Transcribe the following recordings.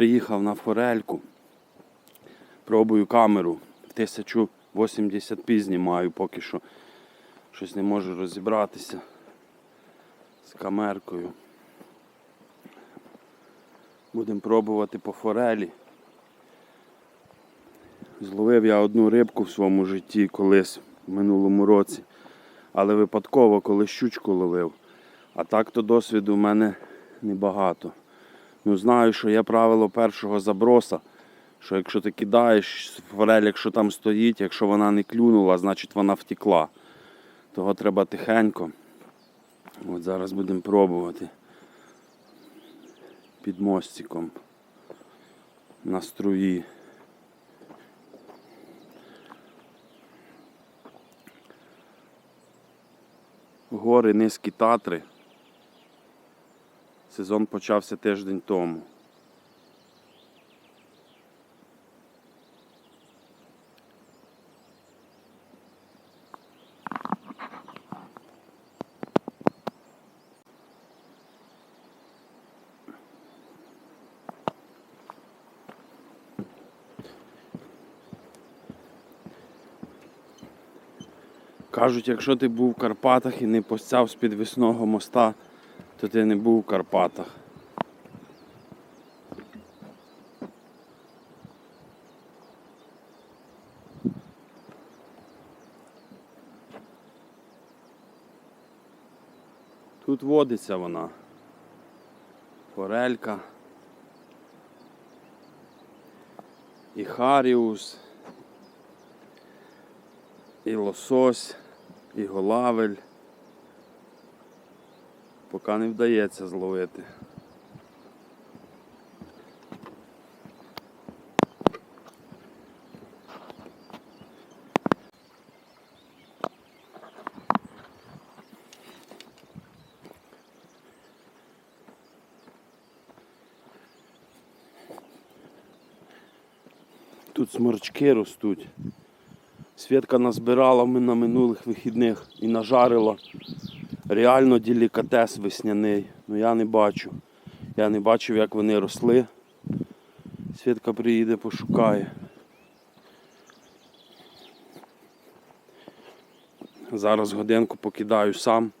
Приїхав на форельку. Пробую камеру. В 1080p знімаю поки що. Щось не можу розібратися з камеркою. Будемо пробувати по форелі. Зловив я одну рибку в своєму житті колись в минулому році, але випадково, коли щучку ловив. А так то досвіду в мене небагато. Ну знаю, що є правило першого заброса, що якщо ти кидаєш форель, якщо там стоїть, якщо вона не клюнула, значить вона втекла. Того треба тихенько. От зараз будемо пробувати під мостиком на струї. Гори низькі татри. Сезон почався тиждень тому. Кажуть, якщо ти був в Карпатах і не постяв з підвісного моста, то ти не був у Карпатах. Тут водиться вона. Форелька. І Харіус, і лосось, і голавель. Поки не вдається зловити. Тут сморчки ростуть. Свідка назбирала ми на минулих вихідних і нажарила. Реально делікатес весняний. Ну я не бачу. Я не бачив, як вони росли. Свідка приїде, пошукає. Зараз годинку покидаю сам.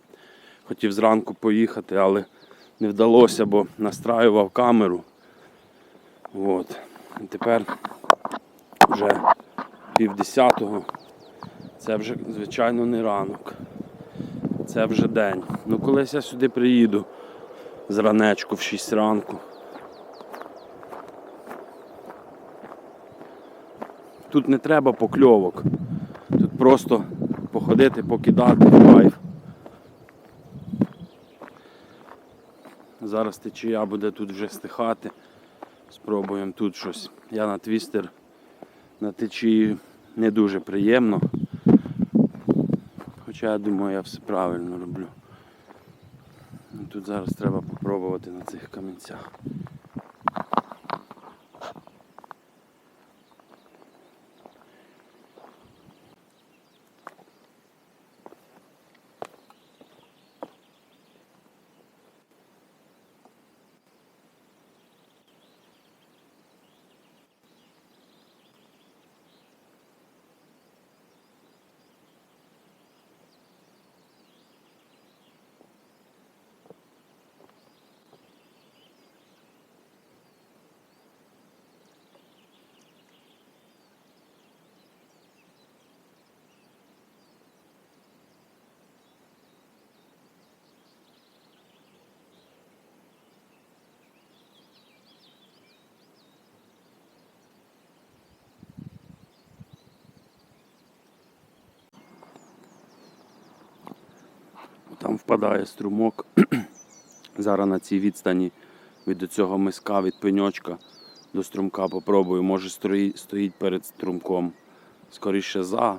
Хотів зранку поїхати, але не вдалося, бо настраював камеру. От. І тепер вже півдесятого. Це вже, звичайно, не ранок. Це вже день. Ну колись я сюди приїду зранечку в 6 ранку. Тут не треба покльовок. Тут просто походити, покидати кайф. Зараз течія буде тут вже стихати. Спробуємо тут щось. Я на твістер на течії не дуже приємно. Хоча я думаю, я все правильно роблю. Тут зараз треба попробувати на цих камінцях. Там впадає струмок. Зараз на цій відстані від цього миска, від пеньочка до струмка попробую. Може стоїть перед струмком. Скоріше за.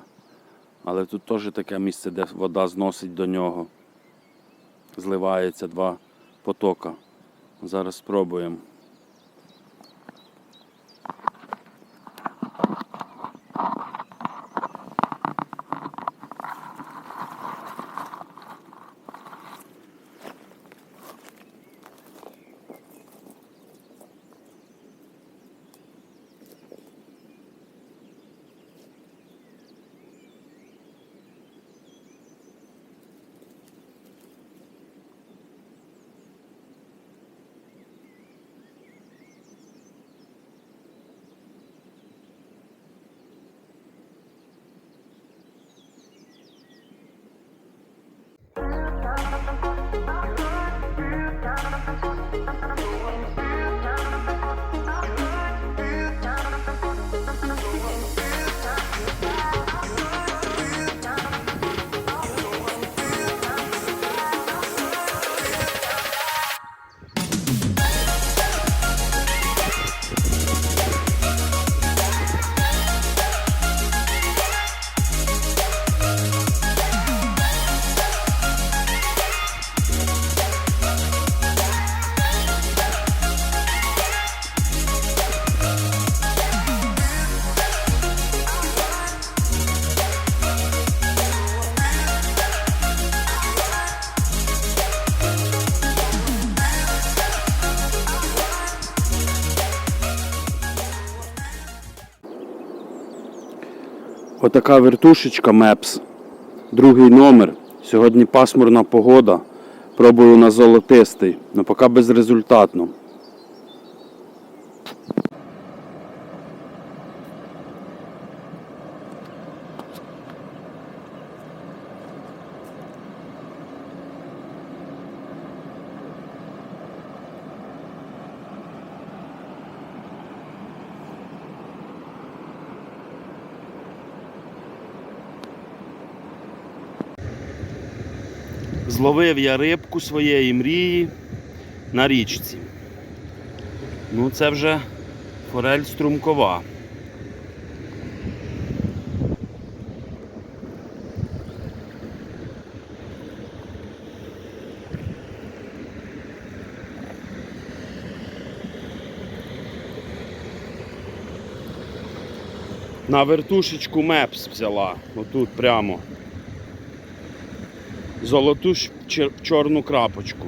Але тут теж таке місце, де вода зносить до нього. Зливається два потока. Зараз спробуємо. Отака вертушечка Мепс. Другий номер. Сьогодні пасмурна погода. Пробую на золотистий, але поки безрезультатно. Зловив я рибку своєї мрії на річці. Ну, це вже форель струмкова. На вертушечку мепс взяла. Отут прямо. Золоту чорну крапочку.